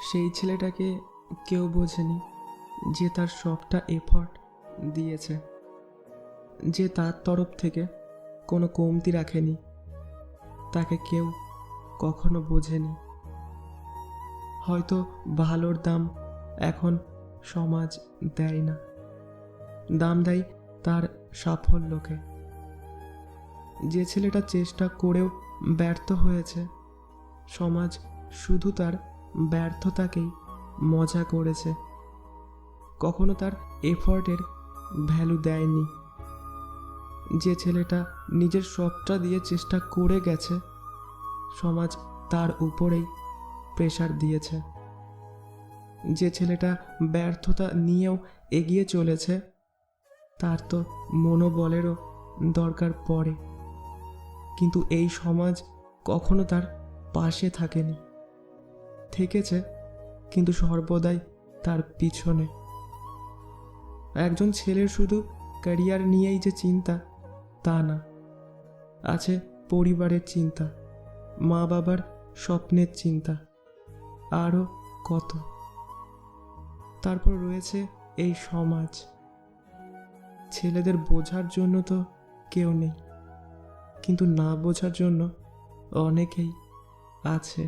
সেই ছেলেটাকে কেউ বোঝেনি যে তার সবটা এফর্ট দিয়েছে, যে তার তরফ থেকে কোনো কমতি রাখেনি। তাকে কেউ কখনো বোঝেনি। হয়তো ভালোর দাম এখন সমাজ দেয় না। দাম দেয় তার সাফল্যকে। যে ছেলেটা চেষ্টা করেও ব্যর্থ হয়েছে, সমাজ শুধু তার ব্যর্থতাকেই মজা করেছে। কখনো তার এফর্টের ভ্যালু দেয়নি। যে ছেলেটা নিজের সবটা দিয়ে চেষ্টা করে গেছে, সমাজ তার উপরেই প্রেশার দিয়েছে। যে ছেলেটা ব্যর্থতা নিয়েও এগিয়ে চলেছে, তার তো মনোবলেরও দরকার পড়ে। কিন্তু এই সমাজ কখনো তার পাশে থাকেনি। থেকেছে, কিন্তু সর্বদাই তার পিছনে। একজন ছেলের শুধু ক্যারিয়ার নিয়েই যে চিন্তা, তা না। আছে পরিবারের চিন্তা মা বাবার স্বপ্নের চিন্তা, আরও কত। তারপর রয়েছে এই সমাজ। ছেলেদের বোঝার জন্য তো কেউ নেই, কিন্তু না বোঝার জন্য অনেকেই আছে।